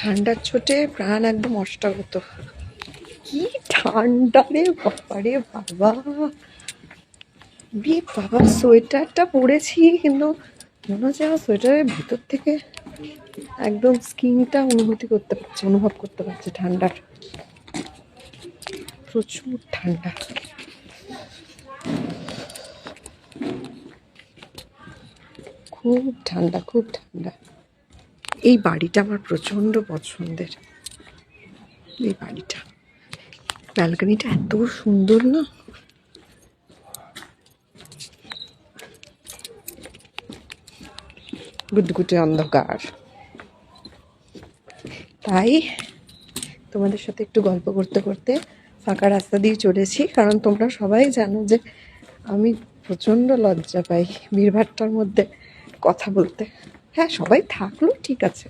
ঠান্ডার চোটে প্রাণ একদম অষ্টাগত। কি ঠান্ডা রে বাবা রে বাবা। বাবা, সোয়েটারটা পরেছি কিন্তু মনে হচ্ছে আমার সোয়েটারের ভিতর থেকে একদম স্কিনটা অনুভূতি করতে পারছে, অনুভব করতে পারছে ঠান্ডার। প্রচুর ঠান্ডা। খুব ঠান্ডা খুব ঠান্ডা। এই বাড়িটা আমার প্রচণ্ড পছন্দের। এই বাড়িটা। ব্যালকনিটা এত সুন্দর না? গুটগুটে অন্ধকার। তাই তোমাদের সাথে একটু গল্প করতে করতে ফাঁকা রাস্তা দিয়ে চলেছি, কারণ তোমরা সবাই জানো যে আমি প্রচণ্ড লজ্জা পাই ভিড়ভাট্টার মধ্যে কথা বলতে। হ্যাঁ সবাই থাকল, ঠিক আছে।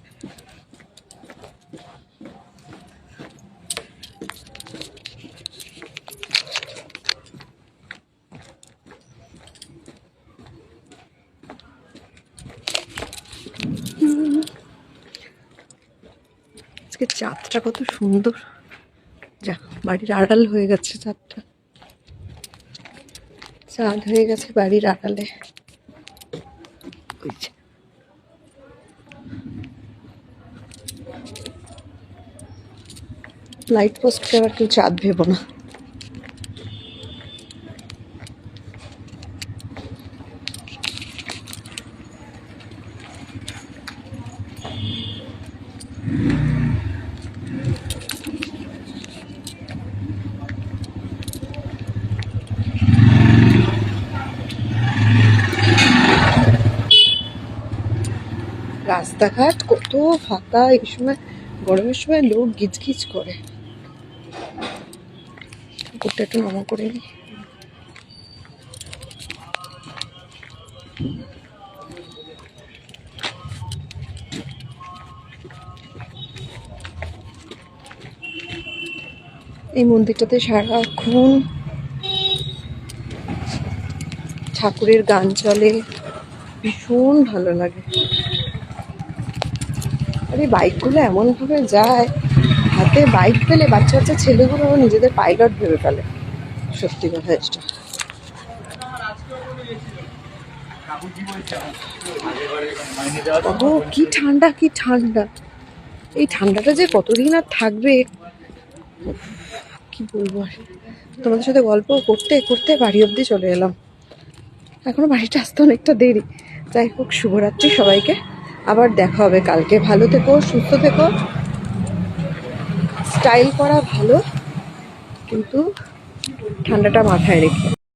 আজকে চাঁদটা কত সুন্দর। যা, বাড়ির আড়াল হয়ে গেছে চাঁদটা। চাঁদ হয়ে গেছে বাড়ির আড়ালে ওই যে। লাইট পোস্টকে আবার কেউ চাঁদ ভেবো না। রাস্তাঘাট কত ফাঁকা, এই সময়, গরমের সময় লোক গিজগিজ করে। ঠাকুরটা একটু নমা করে নি। এই মন্দিরটাতে সারাক্ষণ ঠাকুরের গান চলে। ভীষণ ভালো লাগে। আর এই বাইকগুলো এমনভাবে যায় হাতে বাইক পেলে বাচ্চা বাচ্চা ছেলেগুলো নিজেদের পাইলট ভেবে ফেলে। সত্যি কথা এটা। কি ঠান্ডা কি ঠান্ডা। এই ঠান্ডাটা যে কতদিন আর থাকবে? কি বলব আর। তোমাদের সাথে গল্প করতে করতে বাড়ি অবধি চলে এলাম। এখনও বাড়িটা আসতে অনেকটা দেরি। যাই হোক, শুভরাত্রি সবাইকে। আবার দেখা হবে। কালকে ভালো থেকো, সুস্থ থেকো। স্টাইল করা ভালো কিন্তু ঠান্ডাটা মাথায় রেখে।